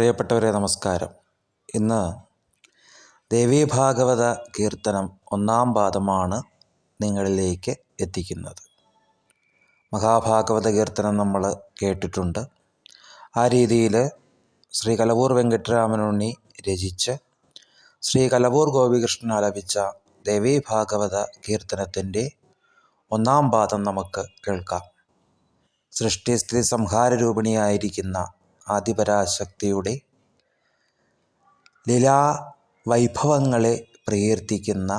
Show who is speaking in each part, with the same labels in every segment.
Speaker 1: പ്രിയപ്പെട്ടവരെ നമസ്കാരം. ഇന്ന് ദേവീഭാഗവത കീർത്തനം ഒന്നാം പാദമാണ് നിങ്ങളിലേക്ക് എത്തിക്കുന്നത്. മഹാഭാഗവത കീർത്തനം നമ്മൾ കേട്ടിട്ടുണ്ട്. ആ രീതിയിൽ ശ്രീ കലവൂർ വെങ്കട്ടരാമനുണ്ണി രചിച്ച് ശ്രീ കലവൂർ ഗോപികൃഷ്ണൻ ആലപിച്ച ദേവീഭാഗവത കീർത്തനത്തിന്റെ ഒന്നാം പാദം നമുക്ക് കേൾക്കാം. സൃഷ്ടി സ്ഥിതി സംഹാര സംഹാരരൂപിണിയായിരിക്കുന്ന ആദിപരാശക്തിയുടെ ലീലാ വൈഭവങ്ങളെ പ്രകീർത്തിക്കുന്ന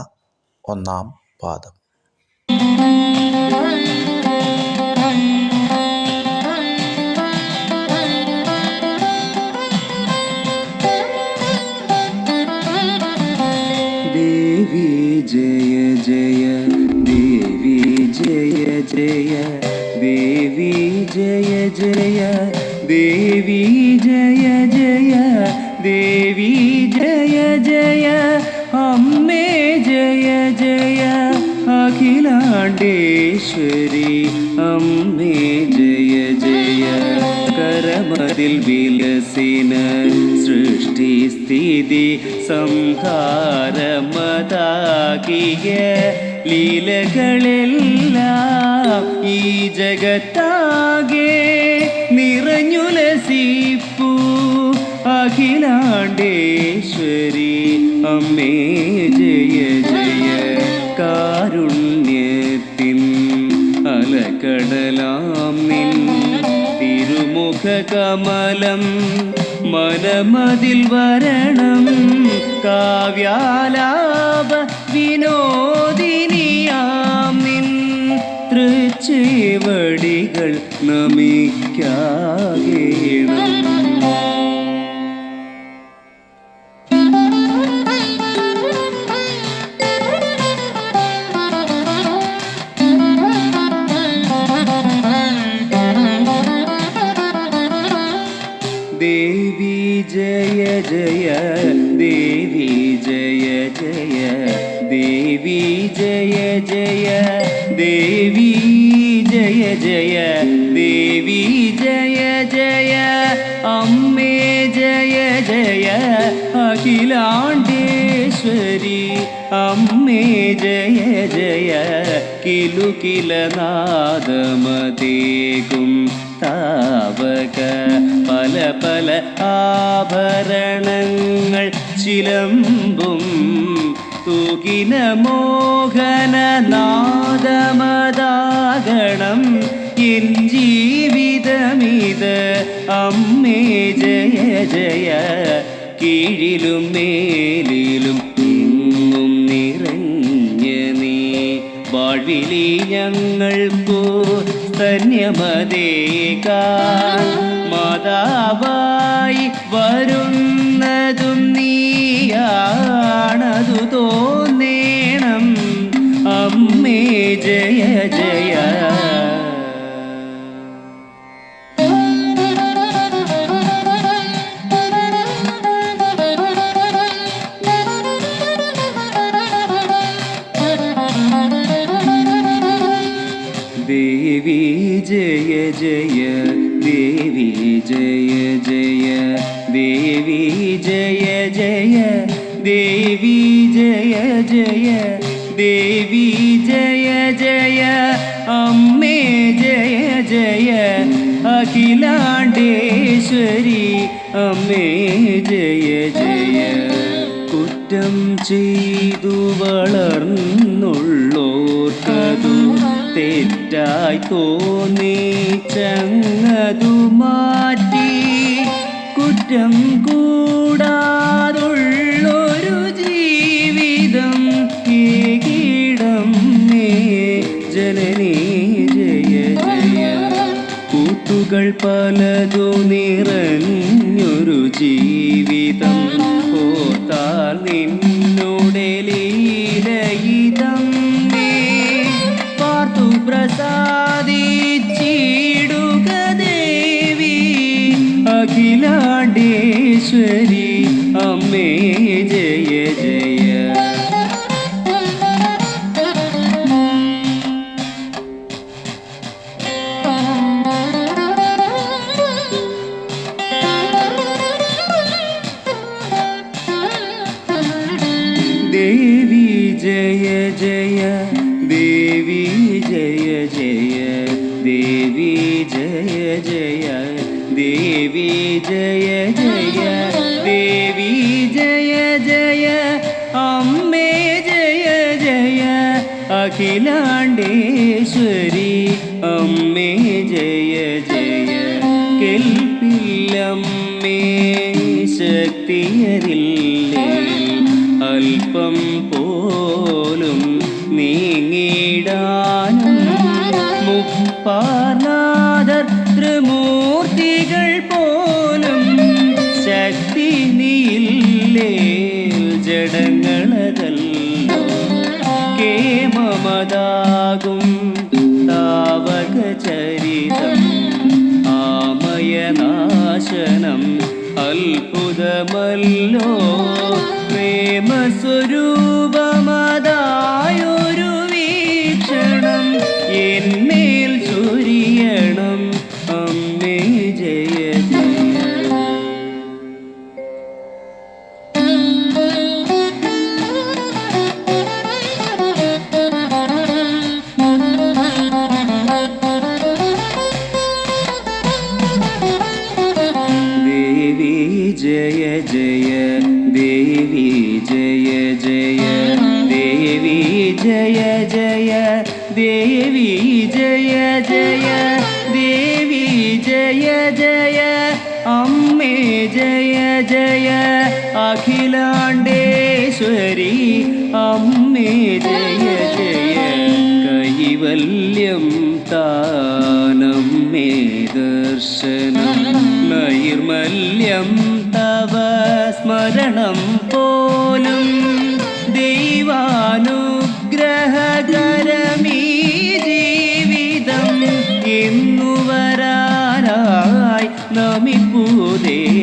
Speaker 1: ഒന്നാം പാദം.
Speaker 2: ദേവി ജയ ജയ ദേവി ജയ ജയ ദേവി ജയ ജയ. ദേവി ജയ ജയ ദേവി ജയ ജയ അമ്മേ ജയ ജയ അഖിലാണ്ടേശ്വരി അമ്മേ ജയ ജയ കരമതിൽ വിലസിന സൃഷ്ടി സ്ഥിതി സംഹാരമതാകിയ ലീലകളെല്ലാം ഈ ജഗത്താകെ അഖിലാണ്ടേശ്വരി അമ്മേ ജയ ജയ കാരുണ്യത്തിൻ അലകടലാം നിൻ തിരുമുഖ കമലം മനമതിൽ വരണം കാവ്യാലാപ വിനോദിനിയാം നിൻ തൃച്ചേവടികൾ നമിക്കാകേണം. ദേവി ജയ ജയ ദേവി ജയ ജയ അമ്മേ ജയ ജയ അഖിലാണ്ടേശ്വരി അമ്മേ ജയ ജയ കിലുകില നാദമതേകും താവക. പല പല ആഭരണങ്ങൾ ചിലമ്പും തൂകിന മോഹന നാദമതാകണം എൻ ജീവിതമിത് അമ്മേ ജയ ജയ. കീഴിലും മേലിലും എങ്ങും നിറഞ്ഞ നീ. വാഴ്വിലി ഞങ്ങൾക്കോ ധന്യമതേക മാതാവായി വരുന്നതും നീയാണതു ജയ ജയ ദേവി ജയ ജയ ദേവി ജയ ജയ ദേവി ജയ ജയ ദേവി ജയ ജയ ദേവി ജയ അമ്മേ ജയ ജയ. അഖിലാണ്ടേശ്വരി അമ്മേ ജയ ജയ. കുറ്റം ചെയ്തു വളർന്നുള്ളോർക്കതു തെറ്റായി തോന്നി ചങ്ങതു മാറ്റി. കുറ്റം കൂടാതുള്ളൊരു കൂട്ടുകൾ പലതു നിറഞ്ഞൊരു ജീവിതം. ഓർത്താൽ നിന്നുടെ ലീലയിതം നീ. പാർത്തു പ്രസാദിച്ചിടുക ദേവി. അഖിലാണ്ടേശ്വരി അമ്മേ ജയ ജയ ദേവി ജയ ജയ അമ്മേ ജയ ജയ അഖിലാണ്ടേശ്വരി അമ്മേ ജയ ജയ കെൽപ്പില്ലമ്മേ ശക്തിയതില്ലേ അല്പം പോലും നീങ്ങിടാനും മുപ്പാർനാഥർ നീയില്ലേ ജഡങ്ങളതല്ലോ കേമമതാകും താവക ചരിതം ആമയനാശനം അത്ഭുതമല്ലോ. പ്രേമസ്വരൂപമതായൊരു ജയ ദേവി ജയ ജയ അമ്മേ ജയ ജയ അഖിലാണ്ടേശ്വരി അമ്മേ ജയ ജയ കൈവല്യം താനമ്മേ ദർശനം നൈർമല്യം തവ സ്മരണം പോലും ദൈവാനുഗ്രഹകരമീ വരാനായി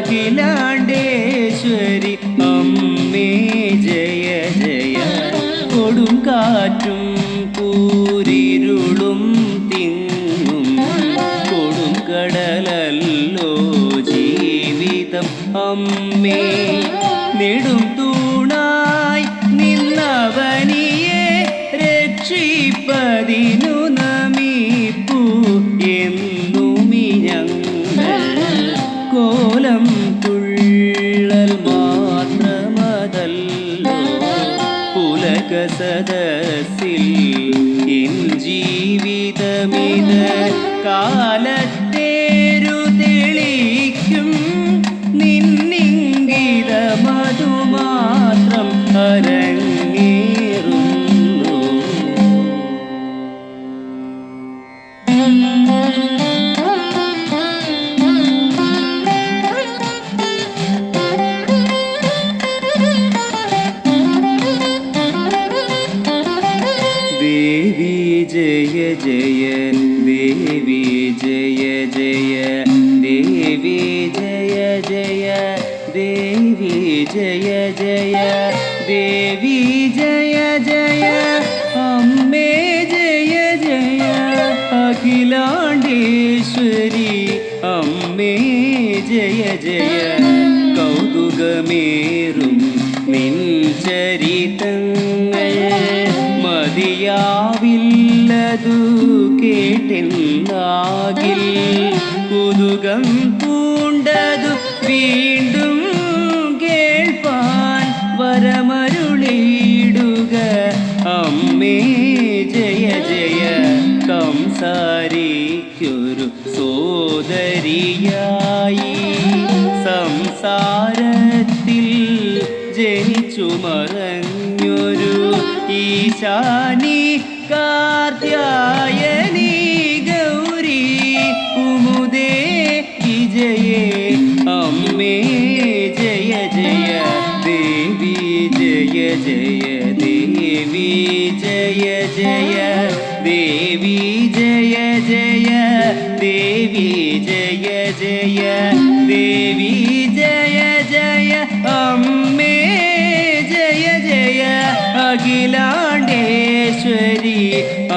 Speaker 2: അഖിലാണ്ടേശ്വരി അമ്മേ ജയ ജയ. കൊടുങ്കാറ്റും കൂരിരുളും തിങ്ങും. കൊടും കടലല്ലോ ജീവിതം അമ്മേ. നെടും ജീവിതമിത് കാലത്തേരു അഖിലാണ്ടേശ്വരി അമ്മേ ജയ ജയ. കൗതുകമേറും നിൻ ചരിതങ്ങൾ മതിയാവില്ലതു കേട്ടെന്നാകിൽ കുതുകം പൂണ്ടതു വീണ്ടും സംസാരിക്കൊരു സോദരിയായി. സംസാരത്തിൽ ജനിച്ചു മറഞ്ഞൊരു ഈശാനി കാർത്യായനി தேவி ஜெய ஜெய தேவி ஜெய ஜெய அம்மே ஜெய ஜெய அகிலாண்டேஸ்வரி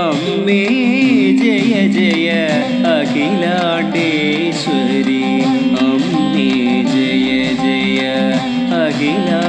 Speaker 2: அம்மே ஜெய ஜெய அகிலாண்டேஸ்வரி அம்மே ஜெய ஜெய அகிலா